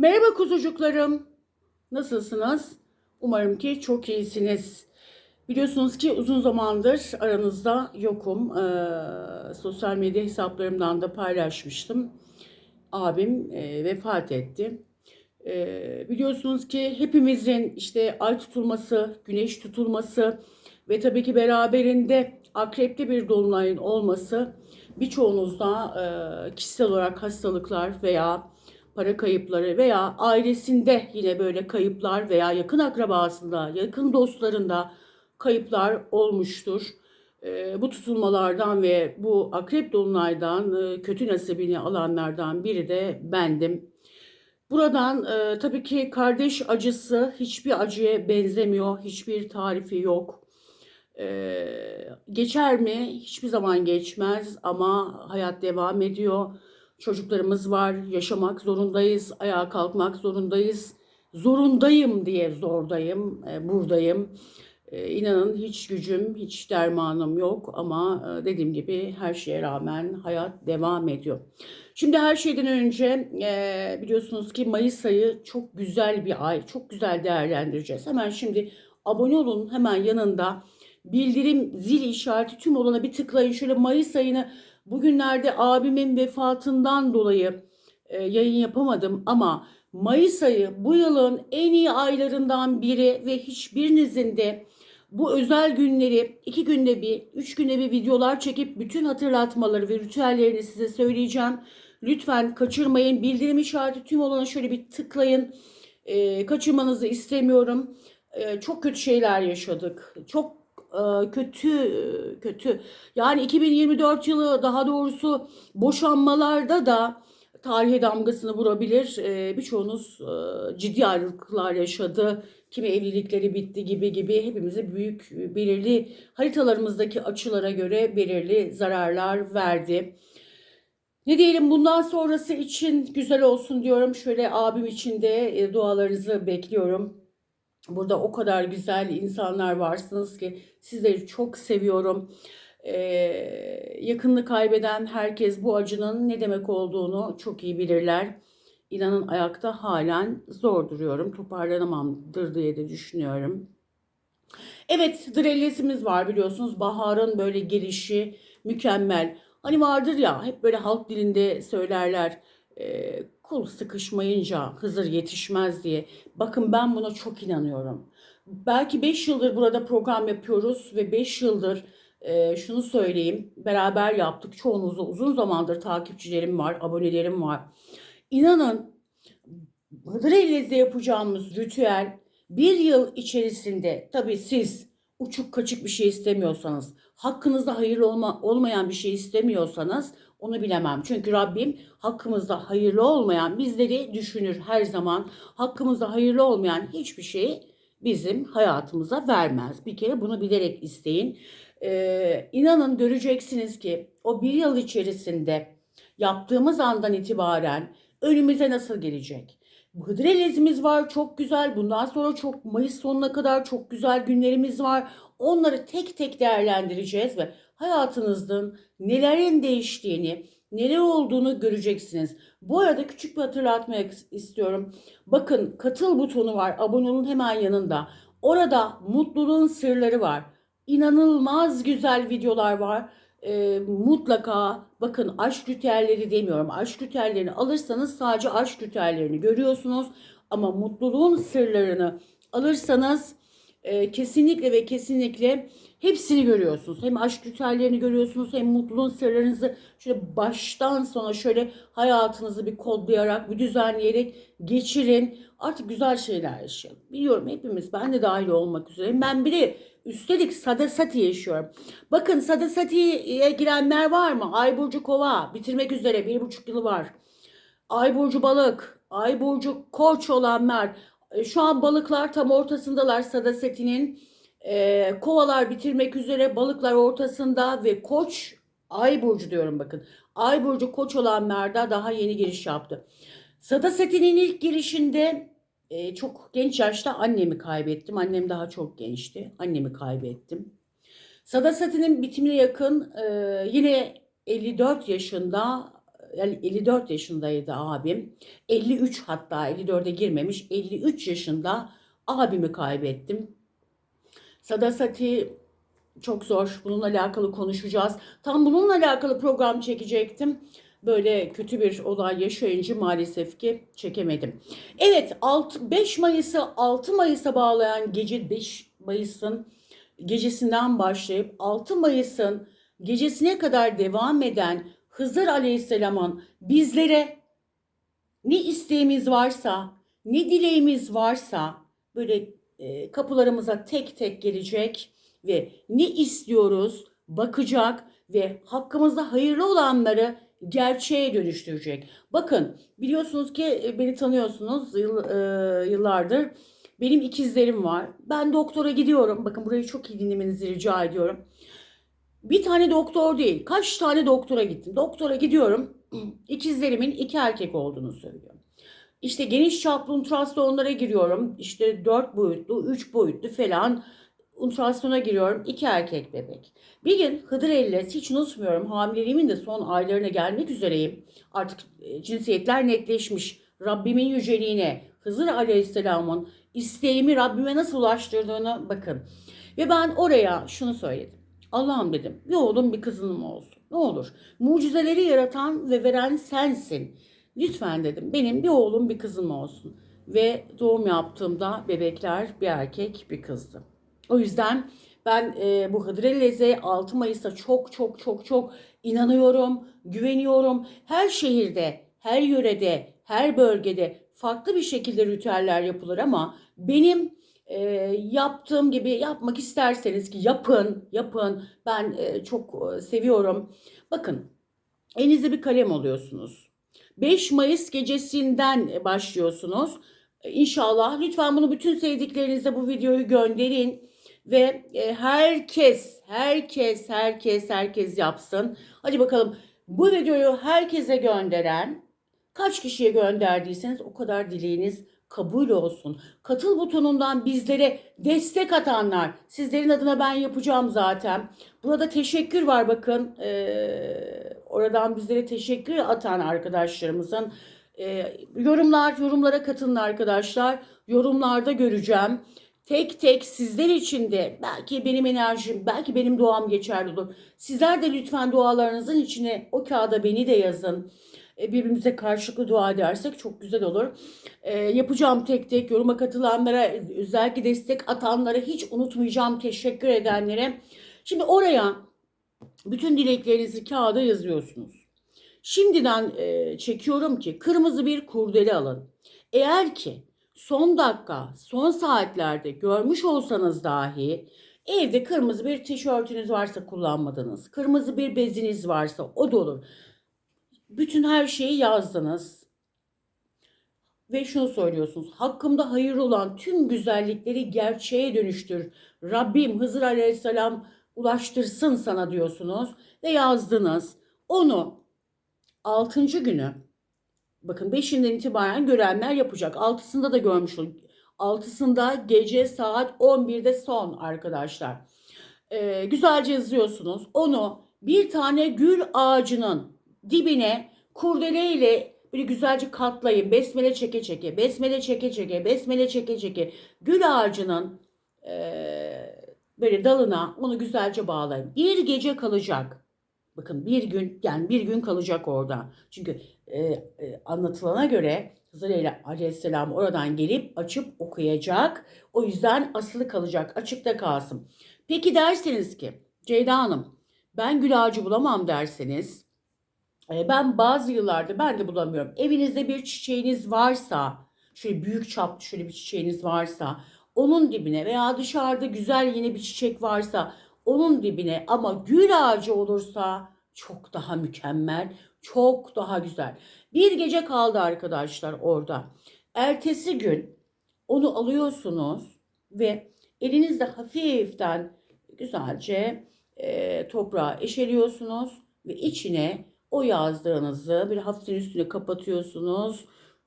Merhaba kuzucuklarım. Nasılsınız? Umarım ki çok iyisiniz. Biliyorsunuz ki uzun zamandır aranızda yokum. Ee, sosyal medya hesaplarımdan da paylaşmıştım. Abim e, vefat etti. Ee, biliyorsunuz ki hepimizin işte ay tutulması, güneş tutulması ve tabii ki beraberinde akrepte bir dolunayın olması birçoğunuzda e, kişisel olarak hastalıklar veya para kayıpları veya ailesinde yine böyle kayıplar veya yakın akrabasında, yakın dostlarında kayıplar olmuştur. E, bu tutulmalardan ve bu akrep dolunaydan e, kötü nasibini alanlardan biri de bendim. Buradan e, tabii ki kardeş acısı hiçbir acıya benzemiyor, hiçbir tarifi yok. E, geçer mi? Hiçbir zaman geçmez ama hayat devam ediyor. Çocuklarımız var, yaşamak zorundayız, ayağa kalkmak zorundayız. Zorundayım diye zordayım, e, buradayım. E, inanın hiç gücüm, hiç dermanım yok ama e, dediğim gibi her şeye rağmen hayat devam ediyor. Şimdi her şeyden önce biliyorsunuz ki Mayıs ayı çok güzel bir ay, çok güzel değerlendireceğiz. Hemen şimdi abone olun, hemen yanında bildirim zil işareti tüm olana bir tıklayın. Şöyle Mayıs ayını bugünlerde abimin vefatından dolayı e, yayın yapamadım ama Mayıs ayı bu yılın en iyi aylarından biri ve hiçbirinizin de bu özel günleri iki günde bir, üç günde bir videolar çekip bütün hatırlatmaları ve ritüellerini size söyleyeceğim. Lütfen kaçırmayın. Bildirim işareti tüm olana şöyle bir tıklayın. E, kaçırmanızı istemiyorum. E, çok kötü şeyler yaşadık. Çok kötü kötü. Yani 2024 yılı daha doğrusu boşanmalarda da tarihe damgasını vurabilir. Birçoğunuz ciddi ayrılıklar yaşadı. Kimi evlilikleri bitti gibi gibi hepimize büyük belirli haritalarımızdaki açılara göre belirli zararlar verdi. Ne diyelim bundan sonrası için güzel olsun diyorum. Şöyle abim için de dualarınızı bekliyorum. Burada o kadar güzel insanlar varsınız ki sizleri çok seviyorum. Ee, yakınını kaybeden herkes bu acının ne demek olduğunu çok iyi bilirler. İnanın ayakta halen zor duruyorum. Toparlanamamdır diye de düşünüyorum. Evet, Drelles'imiz var biliyorsunuz. Bahar'ın böyle gelişi mükemmel. Hani vardır ya hep böyle halk dilinde söylerler. E, kul sıkışmayınca Hızır yetişmez diye. Bakın ben buna çok inanıyorum. Belki 5 yıldır burada program yapıyoruz ve 5 yıldır e, şunu söyleyeyim. Beraber yaptık. Çoğunuzda uzun zamandır takipçilerim var, abonelerim var. İnanın Hıdır Ellez'de yapacağımız ritüel bir yıl içerisinde tabii siz uçuk kaçık bir şey istemiyorsanız, hakkınızda hayırlı olma, olmayan bir şey istemiyorsanız onu bilemem. Çünkü Rabbim hakkımızda hayırlı olmayan bizleri düşünür her zaman. Hakkımızda hayırlı olmayan hiçbir şeyi bizim hayatımıza vermez. Bir kere bunu bilerek isteyin. Ee, inanın göreceksiniz ki o bir yıl içerisinde yaptığımız andan itibaren önümüze nasıl gelecek? Hıdrellezimiz var çok güzel. Bundan sonra çok Mayıs sonuna kadar çok güzel günlerimiz var. Onları tek tek değerlendireceğiz ve hayatınızın nelerin değiştiğini, neler olduğunu göreceksiniz. Bu arada küçük bir hatırlatma istiyorum. Bakın katıl butonu var. Abone hemen yanında. Orada mutluluğun sırları var. İnanılmaz güzel videolar var. Ee, mutlaka bakın aşk ritüelleri demiyorum. Aşk ritüellerini alırsanız sadece aşk ritüellerini görüyorsunuz. Ama mutluluğun sırlarını alırsanız e, kesinlikle ve kesinlikle hepsini görüyorsunuz. Hem aşk ritüellerini görüyorsunuz hem mutluluğun sırlarınızı şöyle baştan sona şöyle hayatınızı bir kodlayarak, bir düzenleyerek geçirin. Artık güzel şeyler yaşayalım. Biliyorum hepimiz ben de dahil olmak üzere. Ben bile üstelik Sadasati yaşıyorum. Bakın Sadasati'ye girenler var mı? Ay burcu kova bitirmek üzere bir buçuk yılı var. Ay burcu balık, ay burcu koç olanlar şu an balıklar tam ortasındalar Sadasetinin. E, kovalar bitirmek üzere balıklar ortasında ve koç ay burcu diyorum bakın. Ay burcu koç olan Merda daha yeni giriş yaptı. Sadasetinin ilk girişinde e, çok genç yaşta annemi kaybettim. Annem daha çok gençti. Annemi kaybettim. Sadasetinin bitimine yakın e, yine 54 yaşında 54 yaşındaydı abim. 53 hatta 54'e girmemiş. 53 yaşında abimi kaybettim. Sadasati çok zor. Bununla alakalı konuşacağız. Tam bununla alakalı program çekecektim. Böyle kötü bir olay yaşayınca maalesef ki çekemedim. Evet 6, 5 Mayıs'ı 6 Mayıs'a bağlayan gece 5 Mayıs'ın gecesinden başlayıp 6 Mayıs'ın gecesine kadar devam eden Hızır Aleyhisselam'ın bizlere ne isteğimiz varsa, ne dileğimiz varsa böyle e, kapılarımıza tek tek gelecek ve ne istiyoruz bakacak ve hakkımızda hayırlı olanları gerçeğe dönüştürecek. Bakın biliyorsunuz ki e, beni tanıyorsunuz yıl, e, yıllardır. Benim ikizlerim var. Ben doktora gidiyorum. Bakın burayı çok iyi dinlemenizi rica ediyorum. Bir tane doktor değil. Kaç tane doktora gittim. Doktora gidiyorum. İkizlerimin iki erkek olduğunu söylüyor. İşte geniş çaplı ultrasonlara giriyorum. İşte dört boyutlu, üç boyutlu falan ultrasona giriyorum. İki erkek bebek. Bir gün Hıdır Elles hiç unutmuyorum. Hamileliğimin de son aylarına gelmek üzereyim. Artık e, cinsiyetler netleşmiş. Rabbimin yüceliğine, Hızır Aleyhisselam'ın isteğimi Rabbime nasıl ulaştırdığını bakın. Ve ben oraya şunu söyledim. Allah'ım dedim bir oğlum bir kızım olsun. Ne olur. Mucizeleri yaratan ve veren sensin. Lütfen dedim benim bir oğlum bir kızım olsun. Ve doğum yaptığımda bebekler bir erkek bir kızdı. O yüzden ben e, bu Hıdrellez'e 6 Mayıs'ta çok çok çok çok inanıyorum, güveniyorum. Her şehirde, her yörede, her bölgede farklı bir şekilde ritüeller yapılır ama benim e, yaptığım gibi yapmak isterseniz ki yapın, yapın. Ben e, çok e, seviyorum. Bakın, elinizde bir kalem alıyorsunuz. 5 Mayıs gecesinden başlıyorsunuz. E, İnşallah lütfen bunu bütün sevdiklerinize bu videoyu gönderin ve e, herkes, herkes, herkes, herkes yapsın. Hadi bakalım bu videoyu herkese gönderen, kaç kişiye gönderdiyseniz o kadar dileğiniz kabul olsun. Katıl butonundan bizlere destek atanlar, sizlerin adına ben yapacağım zaten. Burada teşekkür var bakın. Ee, oradan bizlere teşekkür atan arkadaşlarımızın. Ee, yorumlar, yorumlara katılın arkadaşlar. Yorumlarda göreceğim tek tek sizler için de belki benim enerjim, belki benim duam geçerli olur. Sizler de lütfen dualarınızın içine o kağıda beni de yazın. E, birbirimize karşılıklı dua edersek çok güzel olur. E, yapacağım tek tek yoruma katılanlara, özellikle destek atanlara hiç unutmayacağım teşekkür edenlere. Şimdi oraya bütün dileklerinizi kağıda yazıyorsunuz. Şimdiden e, çekiyorum ki kırmızı bir kurdele alın. Eğer ki son dakika, son saatlerde görmüş olsanız dahi evde kırmızı bir tişörtünüz varsa kullanmadınız. Kırmızı bir beziniz varsa o da olur. Bütün her şeyi yazdınız. Ve şunu söylüyorsunuz. Hakkımda hayır olan tüm güzellikleri gerçeğe dönüştür. Rabbim Hızır Aleyhisselam ulaştırsın sana diyorsunuz. Ve yazdınız. Onu 6. günü Bakın 5'inden itibaren görenler yapacak. 6'sında da görmüş olduk. 6'sında gece saat 11'de son arkadaşlar. Ee, güzelce yazıyorsunuz. Onu bir tane gül ağacının dibine kurdeleyle böyle güzelce katlayın. Besmele çeke çeke, besmele çeke çeke, besmele çeke çeke. Gül ağacının e, böyle dalına onu güzelce bağlayın. Bir gece kalacak. Bakın bir gün yani bir gün kalacak orada. Çünkü e, e, anlatılana göre Hızır Aleyhisselam oradan gelip açıp okuyacak. O yüzden asılı kalacak, açıkta kalsın. Peki derseniz ki Ceyda Hanım ben gül ağacı bulamam derseniz ben bazı yıllarda ben de bulamıyorum. Evinizde bir çiçeğiniz varsa şöyle büyük çaplı şöyle bir çiçeğiniz varsa onun dibine veya dışarıda güzel yine bir çiçek varsa onun dibine ama gül ağacı olursa çok daha mükemmel, çok daha güzel. Bir gece kaldı arkadaşlar orada. Ertesi gün onu alıyorsunuz ve elinizde hafiften güzelce e, toprağa eşeliyorsunuz ve içine o yazdığınızı bir hafiften üstüne kapatıyorsunuz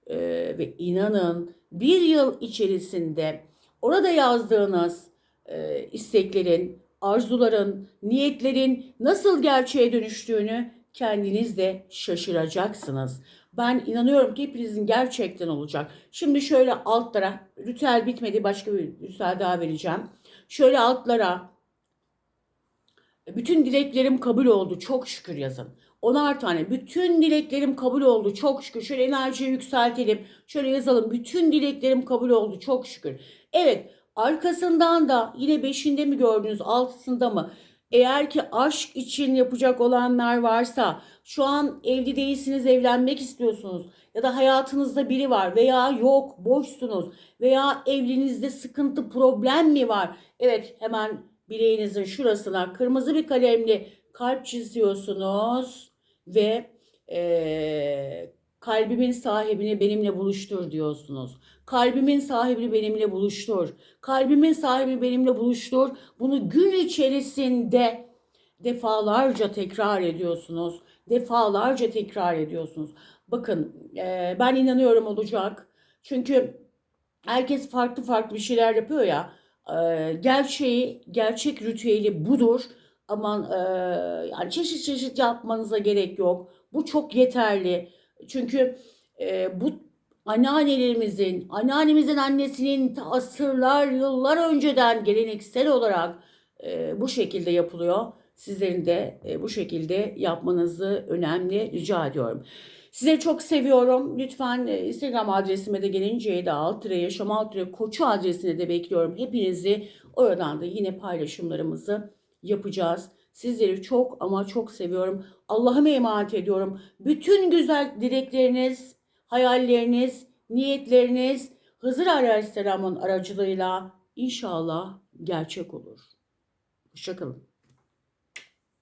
e, ve inanın bir yıl içerisinde orada yazdığınız e, isteklerin, arzuların, niyetlerin nasıl gerçeğe dönüştüğünü kendiniz de şaşıracaksınız. Ben inanıyorum ki hepinizin gerçekten olacak. Şimdi şöyle altlara, ritüel bitmedi başka bir ritüel daha vereceğim. Şöyle altlara bütün dileklerim kabul oldu çok şükür yazın. Onar tane bütün dileklerim kabul oldu çok şükür. Şöyle enerjiyi yükseltelim. Şöyle yazalım. Bütün dileklerim kabul oldu çok şükür. Evet arkasından da yine beşinde mi gördünüz altısında mı? Eğer ki aşk için yapacak olanlar varsa şu an evli değilsiniz evlenmek istiyorsunuz ya da hayatınızda biri var veya yok boşsunuz veya evliliğinizde sıkıntı problem mi var? Evet hemen bileğinizin şurasına kırmızı bir kalemle kalp çiziyorsunuz ve eee, kalbimin sahibini benimle buluştur diyorsunuz. Kalbimin sahibini benimle buluştur. Kalbimin sahibini benimle buluştur. Bunu gün içerisinde defalarca tekrar ediyorsunuz. Defalarca tekrar ediyorsunuz. Bakın eee, ben inanıyorum olacak. Çünkü herkes farklı farklı bir şeyler yapıyor ya. Eee, gerçeği, gerçek ritüeli budur. Aman eee, yani çeşit çeşit yapmanıza gerek yok. Bu çok yeterli. Çünkü eee, bu anneannelerimizin, anneannemizin annesinin asırlar, yıllar önceden geleneksel olarak eee, bu şekilde yapılıyor. Sizlerin de eee, bu şekilde yapmanızı önemli rica ediyorum. Sizleri çok seviyorum. Lütfen e, Instagram adresime de gelinceye de alt tire yaşam alt koçu adresine de bekliyorum. Hepinizi oradan da yine paylaşımlarımızı yapacağız. Sizleri çok ama çok seviyorum. Allah'ıma emanet ediyorum. Bütün güzel dilekleriniz, hayalleriniz, niyetleriniz Hızır Aleyhisselam'ın aracılığıyla inşallah gerçek olur. Hoşçakalın.